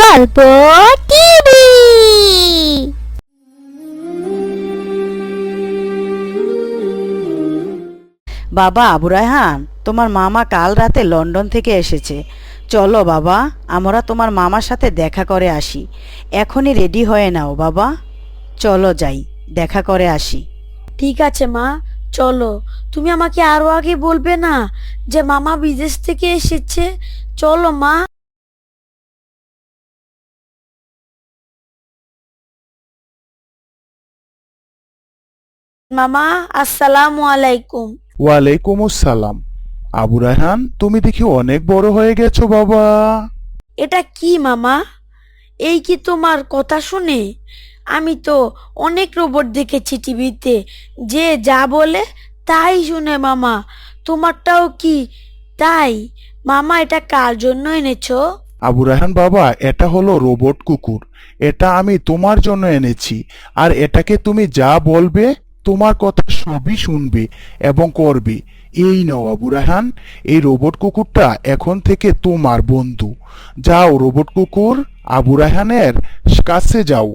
গল্প টিভি। বাবা আবু রায়হান তোমার মামা কাল রাতে লন্ডন থেকে এসেছে। চলো বাবা আমরা তোমার মামার সাথে দেখা করে আসি। এখনই রেডি হয়ে নাও বাবা। চলো যাই দেখা করে আসি। ঠিক আছে মা চলো। তুমি আমাকে আরও আগে বলবে না যে মামা বিদেশ থেকে এসেছে। চলো মা। মামা আসসালামু আলাইকুম। ওয়ালাইকুম আসসালাম আবু রায়হান তুমি দেখি অনেক বড় হয়ে গেছো বাবা। এটা কি মামা? এই কি তোমার কথা শুনে? আমি তো অনেক রোবট দেখেছি টিভিতে। যে যা বলে তাই শুনে মামা। তোমারটাও কি তাই? মামা এটা কার জন্য এনেছো? আবু রায়হান বাবা এটা হলো রোবট কুকুর। এটা আমি তোমার জন্য এনেছি। আর এটাকে তুমি যা বলবে তোমার কথা সবই শুনবে এবং করবে। এই নাও আবু রায়হান এই রোবট কুকুরটা এখন থেকে তোমার বন্ধু। যাও রোবট কুকুর আবু রায়হানের কাছে যাও।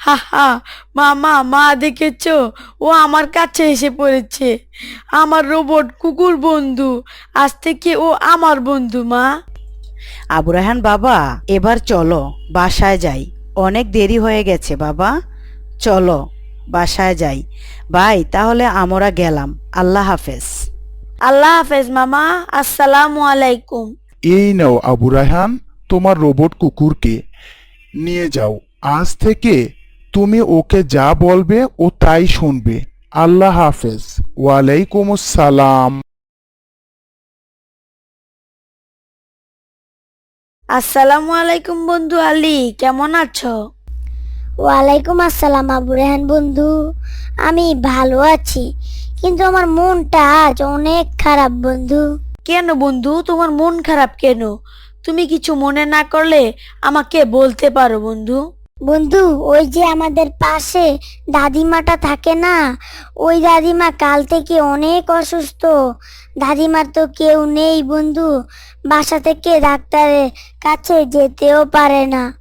হা হা মামা মা দেখেছ? ও আমার কাছে এসে পড়েছে। আমার রোবট কুকুর বন্ধু আজ থেকে ও আমার বন্ধু মা। আবু রায়হান বাবা এবার চলো বাসায় যাই। অনেক দেরি হয়ে গেছে বাবা। চলো বাসায় যাই। ভাই তাহলে আমরা গেলাম। আল্লাহ হাফেজ। আল্লাহ হাফেজ মামা। আসসালামু আলাইকুম। এই নাও আবু রায়হান তোমার রোবট কুকুরকে। নিয়ে যাও। আজ থেকে তুমি ওকে যা বলবে ও তাই শুনবে। আল্লাহ হাফেজ। ওয়ালাইকুম আসসালাম আসসালামু আলাইকুম বন্ধু আলী কেমন আছো? ওয়ালাইকুম আসসালাম আবু রেহান বন্ধু। আমি ভালো আছি কিন্তু আমার মনটা আজ অনেক খারাপ বন্ধু। কেন বন্ধু? তোমার মন খারাপ কেন? তুমি কিছু মনে না করলে আমাকে বলতে পারো বন্ধু। বন্ধু, ওই যে আমাদের পাশে দাদিমাটা থাকে না, ওই দাদিমা কাল থেকে অনেক অসুস্থ। দাদিমার তো কেউ নেই বন্ধু, বাসা থেকে ডাক্তারের কাছে যেতেও পারে না।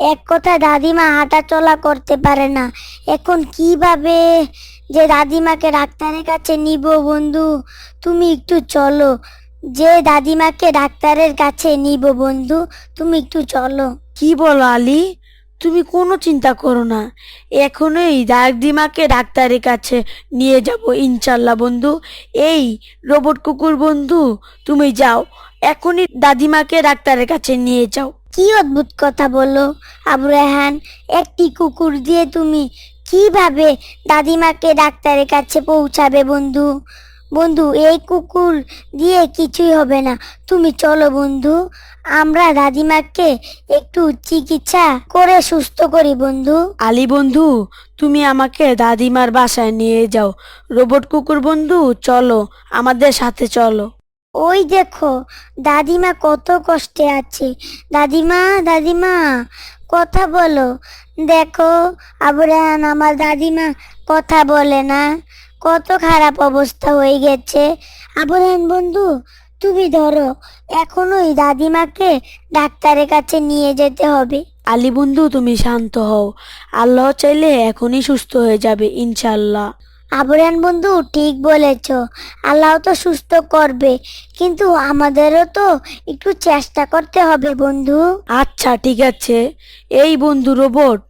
এক কথা, দাদিমা হাঁটা চলা করতে পারে না। এখন কীভাবে যে দাদিমাকে ডাক্তারের কাছে নিব বন্ধু? তুমি একটু চলো। যে দাদিমাকে ডাক্তারের কাছে নিব বন্ধু, তুমি একটু চলো। কি বলো আলী? তুমি কোনো চিন্তা করো না। এখনই দাদিমাকে ডাক্তারের কাছে নিয়ে যাব ইনশাল্লাহ বন্ধু। এই রোবট কুকুর বন্ধু, তুমি যাও। এখনই দাদিমাকে ডাক্তারের কাছে নিয়ে যাও। কি অদ্ভুত কথা বলো আবু রেহান। একটি কুকুর দিয়ে তুমি কীভাবে দাদিমাকে ডাক্তারের কাছে পৌঁছাবে বন্ধু? বন্ধু, এই কুকুর দিয়ে কিছুই হবে না। তুমি চলো বন্ধু। আমরা দাদিমাকে একটু চিকিৎসা করে সুস্থ করি বন্ধু। আলী বন্ধু তুমি আমাকে দাদিমার বাসায় নিয়ে যাও। রোবট কুকুর বন্ধু চলো আমাদের সাথে চলো। ওই দেখো দাদিমা কত কষ্টে আছে। দাদিমা দাদিমা কথা বলো। দেখো আবরান আমার দাদিমা কথা বলে না। কত খারাপ অবস্থা হয়ে গেছে। আবরান বন্ধু তুমি ধরো এখনোই দাদিমাকে ডাক্তারের কাছে নিয়ে যেতে হবে। আলী বন্ধু তুমি শান্ত হও। আল্লাহ চাইলে এখনই সুস্থ হয়ে যাবে ইনশাল্লাহ আবরান বন্ধু ঠিক বলেছ। আল্লাহ তো সুস্থ করবে কিন্তু আমাদেরও তো একটু চেষ্টা করতে হবে বন্ধু। আচ্ছা ঠিক আছে। এই বন্ধু রোবট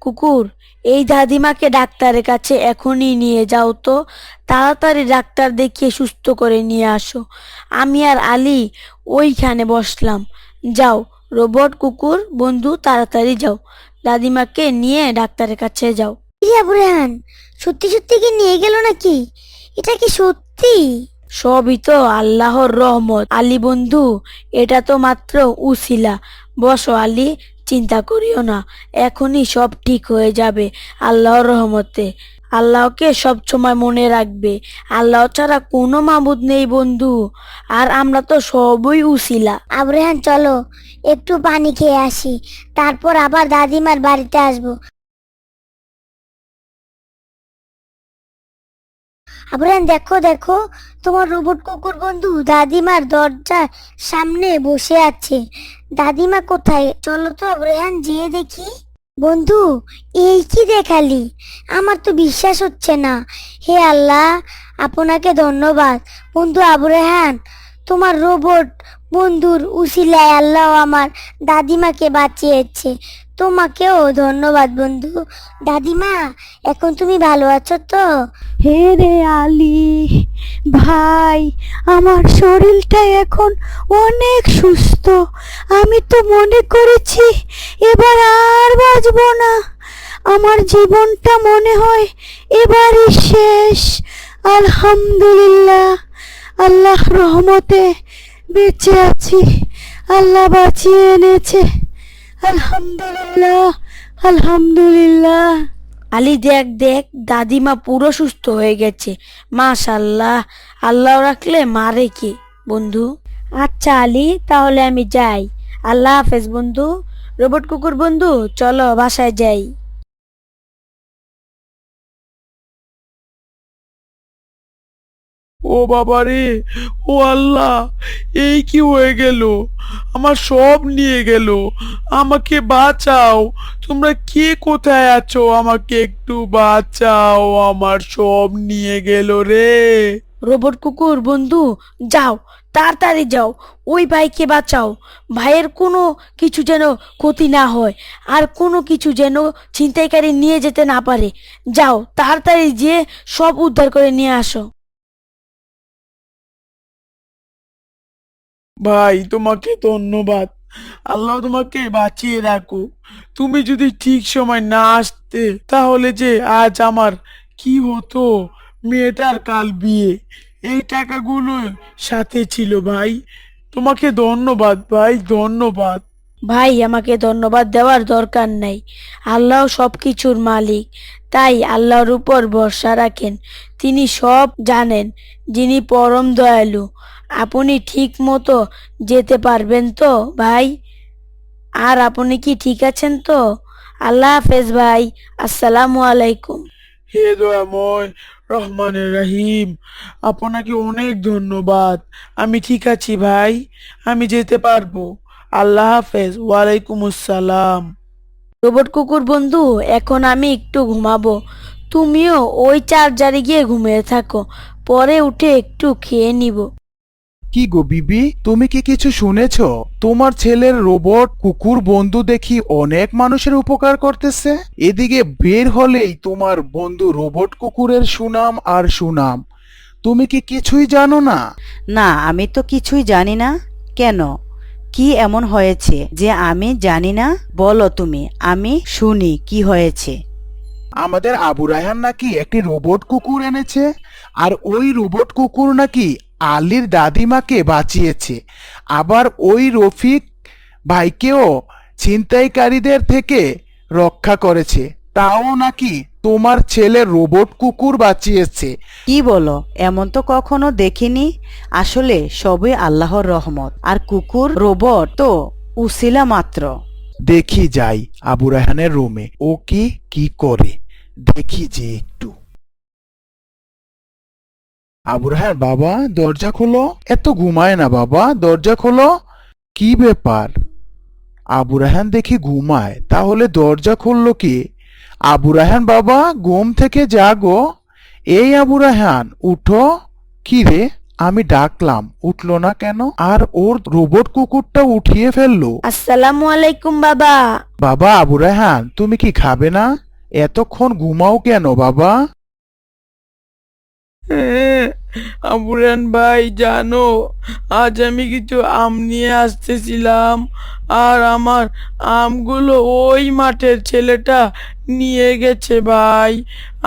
কুকুর এই দাদিমাকে ডাক্তারের কাছে এখনই নিয়ে যাও তো তাড়াতাড়ি ডাক্তার দেখিয়ে সুস্থ করে নিয়ে আসো। আমি আর আলী ওইখানে বসলাম। যাও রোবট কুকুর বন্ধু তাড়াতাড়ি যাও। দাদিমাকে নিয়ে ডাক্তারের কাছে যাও। ইয়া বুরহান সত্যি সত্যি কি নিয়ে গেল নাকি? এটা কি সত্যি? সবই তো আল্লাহর রহমত। আলী বন্ধু এটা তো মাত্র উসিলা। বসো আলী চিন্তা করিও না, এখনই সব ঠিক হয়ে যাবে আল্লাহর রহমতে। আল্লাহকে সব সময় মনে রাখবে, আল্লাহ ছাড়া কোনো মাবুদ নেই বন্ধু, আর আমরা তো সবই উসিলা। আবরেহান, চলো, একটু পানি খেয়ে আসি, তারপর আবার দাদিমার বাড়িতে আসব। আবু রায়হান দেখো দেখো, তোমার রোবট কুকুর বন্ধু দাদিমার দরজার সামনে বসে আছে। দাদিমা কোথায়? চলো তো আবু রায়হান যেয়ে দেখি। বন্ধু, এই কি দেখালি? আমার তো বিশ্বাস হচ্ছে না। হে আল্লাহ, আপনাকে ধন্যবাদ। বন্ধু আবু রেহান তোমার রোবট বন্ধুর উসিলায় আল্লাহ আমার দাদিমাকে বাঁচিয়েছে। তোমাকেও ধন্যবাদ বন্ধু। দাদিমা, এখন তুমি ভালো আছো তো? হে রে আলী ভাই, আমার শরীরটা এখন অনেক সুস্থ। আমি তো মনে করেছি এবার আর বাঁচবো না। আমার জীবনটা মনে হয় এবারই শেষ। আলহামদুলিল্লাহ আল্লাহ রহমতে বেঁচে আছি। আল্লাহ বাঁচিয়ে এনেছে। আলহামদুলিল্লাহ আলহামদুলিল্লাহ। আলি দেখ দেখ, দাদিমা পুরো সুস্থ হয়ে গেছে। মাশাল্লাহ আল্লাহ রাখলে মারে কি, বন্ধু? আচ্ছা আলি, তাহলে আমি যাই। আল্লাহ হাফেজ বন্ধু, রোবট কুকুর বন্ধু, চলো বাসায় যাই। ও বাবা রে ও আল্লাহ, এই কি হয়ে গেল? আমার সব নিয়ে গেল। আমাকে বাঁচাও। তোমরা কে কোথায় আছো? আমাকে একটু বাঁচাও। আমার সব নিয়ে গেল রে। রোবট কুকুর, বন্ধু, যাও, তাড়াতাড়ি যাও। ওই ভাইকে বাঁচাও। ভাইয়ের কোনো কিছু যেন ক্ষতি না হয়, আর কোনো কিছু যেন ছিনতাইকারী নিয়ে যেতে না পারে। যাও, তাড়াতাড়ি যেয়ে সব উদ্ধার করে নিয়ে আসো। ভাই, তোমাকে ধন্যবাদ। আল্লাহ তোমাকে বাঁচিয়ে রাখো তুমি যদি ঠিক সময় না আসতে, তাহলে যে আজ আমার কি হতো? মেয়েটার কাল বিয়ে। এই টাকাগুলো সাথে ছিল ভাই। তোমাকে ধন্যবাদ ভাই ধন্যবাদ। ভাই, আমাকে ধন্যবাদ দেওয়ার দরকার নেই। আল্লাহ সব কিছুর মালিক। তাই আল্লাহর উপর ভরসা রাখেন। তিনি সব জানেন। যিনি পরম দয়ালু। আপনি ঠিক মতো যেতে পারবেন তো ভাই? আর আপনি কি ঠিক আছেন তো? আল্লাহ হাফেজ ভাই। আসসালামু আলাইকুম। হে দয়াময় রহমানের রাহিম আপনাকে অনেক ধন্যবাদ। আমি ঠিক আছি ভাই। আমি যেতে পারব। আল্লাহ হাফেজ। ওয়ালাইকুম আসসালাম। রোবট কুকুর বন্ধু এখন আমি একটু ঘুমাবো। তুমিও ওই চার্জারে গিয়ে ঘুমিয়ে থাকো। পরে উঠে একটু খেয়ে নিব। কি গো বিবি? তুমি কি কিছু শুনেছ? তোমার ছেলের রোবট কুকুর বন্ধু দেখি অনেক মানুষের উপকার করতেছে। এদিকে বের হলেই তোমার বন্ধু রোবট কুকুরের সুনাম আর সুনাম। তুমি কি কিছুই জানো না? না আমি তো কিছুই জানি না। কেন? কি এমন হয়েছে যে আমি জানি না? বলো তুমি আমি শুনি কি হয়েছে। আমাদের আবু রায়হান নাকি একটি রোবট কুকুর এনেছে? আর ওই রোবট কুকুর নাকি আলীর দাদিমাকে বাঁচিয়েছে। আবার ওই রফিক ভাইকেও ছিনতাইকারীদের থেকে রক্ষা করেছে। তাও নাকি তোমার ছেলে রোবট কুকুর বাঁচিয়েছে। কি বলো এমন তো কখনো দেখিনি। আসলে সবই আল্লাহর রহমত। আর কুকুর রোবট তো উসিলা মাত্র। দেখি যাই আবু রায়হানের রুমে। ও কি কি করে? দেখি যে একটু। আবু বাবা দরজা খোলো। এত ঘুমায় না বাবা দরজা খোলো। কি ব্যাপার? আবু রায়হান দেখি ঘুমায় তাহলে দরজা খুললো কি? আবু রায়হান বাবা ঘুম থেকে জাগো। এই আবু রায়হান উঠো। কি রে আমি ডাকলাম উঠল না কেন? আর ওর রোবট কুকুরটা উঠিয়ে ফেলল। আসসালামু আলাইকুম বাবা। বাবা আবু রায়হান তুমি কি খাবে না? এতক্ষণ ঘুমাও কেন বাবা? আমরান ভাই, জানো, আজ আমি কিছু আম নিয়ে আসতেছিলাম আর আমার আমগুলো ওই মাঠের ছেলেটা নিয়ে গেছে ভাই।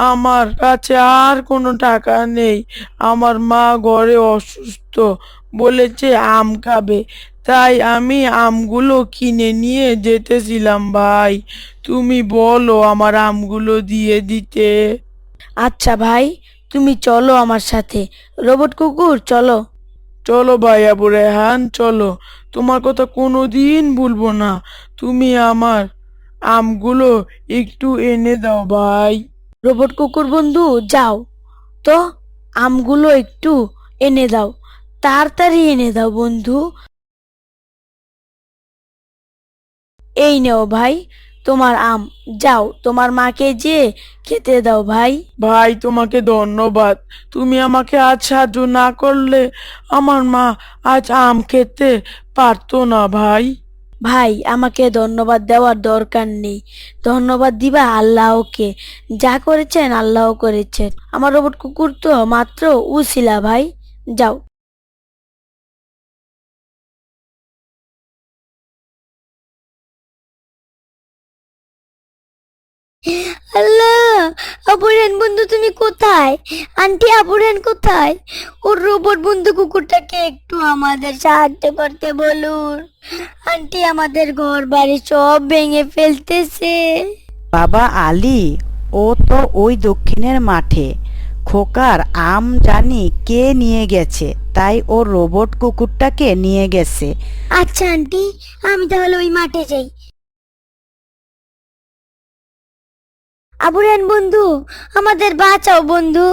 আমার কাছে আর কোনো টাকা নেই। আমার মা ঘরে অসুস্থ বলেছে আম খাবে। তাই আমি আমগুলো কিনে নিয়ে যেতেছিলাম ভাই। তুমি বলো আমার আমগুলো দিয়ে দিতে। আচ্ছা ভাই তুমি চলো আমার সাথে। রোবট কুকুর চলো। চলো ভাই আবু রেহান চলো। তোমার কথা কোনোদিন ভুলবো না। তুমি আমার আমগুলো একটু এনে দাও ভাই। রোবট কুকুর বন্ধু যাও। তো আমগুলো একটু এনে দাও। তাড়াতাড়ি এনে দাও বন্ধু। এই নেও ভাই। তোমার আম যাও তোমার মাকে যে খেতে দাও ভাই। ভাই তোমাকে ধন্যবাদ। তুমি আমাকে আজ সাহায্য না করলে আমার মা আজ আম খেতে পারতো না ভাই। ভাই আমাকে ধন্যবাদ দেওয়ার দরকার নেই। ধন্যবাদ দিবা আল্লাহকে। যা করেছেন আল্লাহ করেছেন। আমার রোবট কুকুর তো মাত্র উছিলা ভাই। যাও। আল্লাহ আপুরেন বন্ধু তুমি কোথায়? আন্টি আপুরেন কোথায়? ওর রোবট বন্ধু কুকুরটাকে একটু আমাদের সাহায্য করতে বলুন। আন্টি আমাদের ঘর বাড়ি সব ভেঙে ফেলতেছে। বাবা আলী ও তো ওই দক্ষিণের মাঠে। খোকার আম জানি কে নিয়ে গেছে তাই ও রোবট কুকুরটাকে নিয়ে গেছে। আচ্ছা আন্টি আমি তাহলে ওই মাঠে যাই। আবুরেন বন্ধু আমাদের বাঁচাও বন্ধু।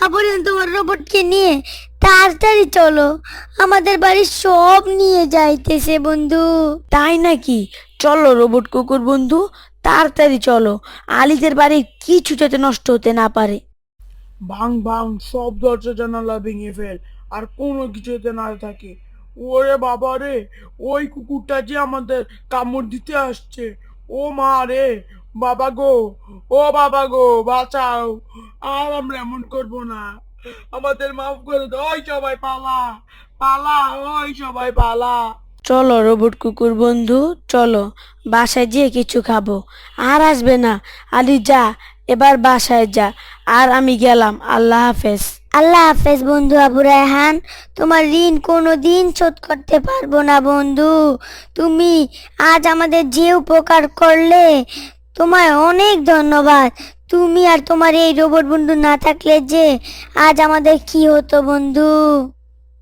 আবুরেন তোমার রোবটকে নিয়ে তাড়াতাড়ি চলো। আমাদের বাড়ির সব নিয়ে যাইতেছে বন্ধু। তাই নাকি? চলো রোবট কুকুর বন্ধু তাড়াতাড়ি চলো। আলিদের বাড়ি কিছু যাতে নষ্ট হতে না পারে। ভাং ভাং সব দরজা জানালা ভেঙে ফেল আর কোনো কিছুতে না থাকে। ওরে বাবা রে ওই কুকুরটা যে আমাদের কামড় দিতে আসছে। ও মা রে বাবা গো ও বাবা গো বাঁচাও। আর আমরা এমন করব না। আমাদের মাফ করে দাও। ওই সবাই পালা। পালা ওই সবাই পালা। চলো রোবট কুকুর বন্ধু চলো। বাসায় যেয়ে কিছু খাব। আর আসবে না। আলি যা। এবার বাসায় যা। আর আমি গেলাম। আল্লাহ হাফেজ। আল্লাহ হাফেজ বন্ধু আবু রায়হান। তোমার ঋণ কোনো দিন শোধ করতে পারব না বন্ধু। তুমি আজ আমাদের যে উপকার করলে তোমায় অনেক ধন্যবাদ। তুমি আর তোমার এই রোবট বন্ধু না থাকলে যে আজ আমাদের কি হতো বন্ধু?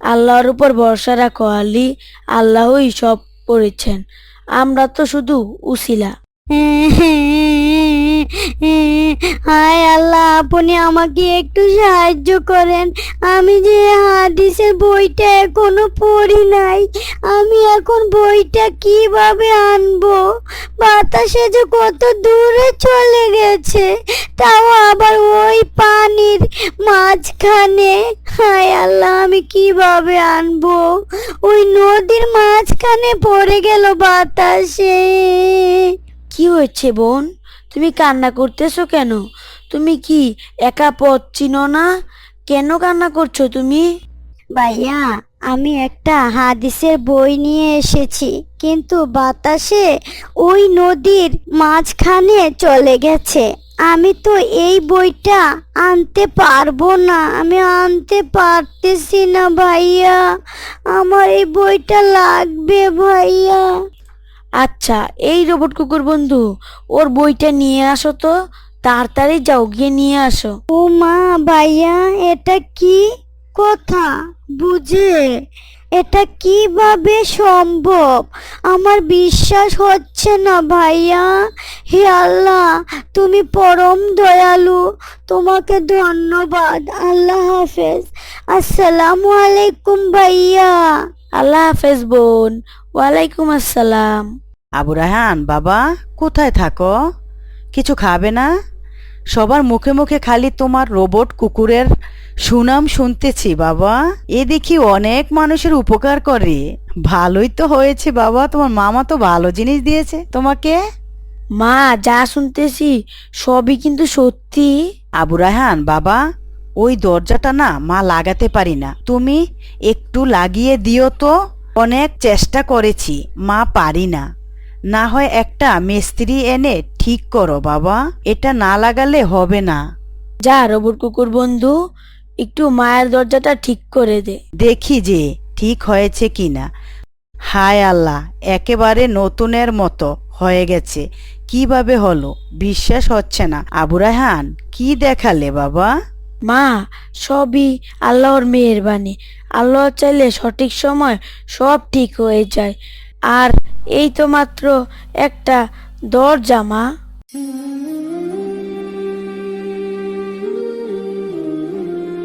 আল্লাহর উপর ভরসা রাখো আলী। আল্লাহই সব করেছেন। আমরা তো শুধু উসিলা। হায় আল্লাহ, আপনি আমাকে একটু সাহায্য করেন। আমি যে হাদিসের বইটা এখনও পড়ি নাই, আমি এখন বইটা কীভাবে আনব? বাতাসে যে কত দূরে চলে গেছে, তাও আবার ওই পানির মাঝখানে। হায় আল্লাহ, আমি কীভাবে আনব? ওই নদীর মাঝখানে পড়ে গেল বাতাসে। কি হয়েছে বোন? তুমি কান্না করতেছো কেন? তুমি কি একা পথ চিনো না? কেন কান্না করছ তুমি? ভাইয়া, আমি একটা হাদিসের বই নিয়ে এসেছি, কিন্তু বাতাসে ওই নদীর মাঝখানে চলে গেছে। আমি তো এই বইটা আনতে পারব না, আমি আনতে পারতেছি না ভাইয়া। আমার এই বইটা লাগবে ভাইয়া। আচ্ছা এই রোবট কুকুর বন্ধু ওর বইটা নিয়ে আসো তো তাড়াতাড়ি যাও গিয়ে নিয়ে আসো। ও মা ভাইয়া এটা কি কথা? বুঝে। এটা কীভাবে সম্ভব? আমার বিশ্বাস হচ্ছে না ভাইয়া। হে আল্লাহ তুমি পরম দয়ালু। তোমাকে ধন্যবাদ। আল্লাহ হাফেজ। আসসালামু আলাইকুম ভাইয়া। আল্লাহ হাফেজ বোন। ওয়ালাইকুম আসসালাম। আবু রায়হান বাবা কোথায় থাকো? কিছু খাবে না? সবার মুখে মুখে খালি তোমার রোবট কুকুরের সুনাম শুনতেছি বাবা। এ দেখি অনেক মানুষের উপকার করে। ভালোই তো হয়েছে বাবা। তোমার মামা তো ভালো জিনিস দিয়েছে। তোমাকে? মা যা শুনতেছি সবই কিন্তু সত্যি। আবু রায়হান বাবা ওই দরজাটা না মা লাগাতে পারি না। তুমি একটু লাগিয়ে দিও তো। অনেক চেষ্টা করেছি মা পারি না। না হয় একটা মিস্ত্রি এনে ঠিক করো বাবা এটা না লাগালে হবে না। যা রোবট কুকুর বন্ধু একটু মায়ের দরজাটা ঠিক করে দে। দেখি যে ঠিক হয়েছে কিনা। হায় আল্লাহ একেবারে নতুনের মতো হয়ে গেছে। কীভাবে হলো? বিশ্বাস হচ্ছে না। আবু রায়হান কি দেখালে বাবা? মা, সবই আল্লাহর মেহরবানি। আল্লাহ চাইলে সঠিক সময় সব ঠিক হয়ে যায়। আর এই তো মাত্র একটা দরজা, মা।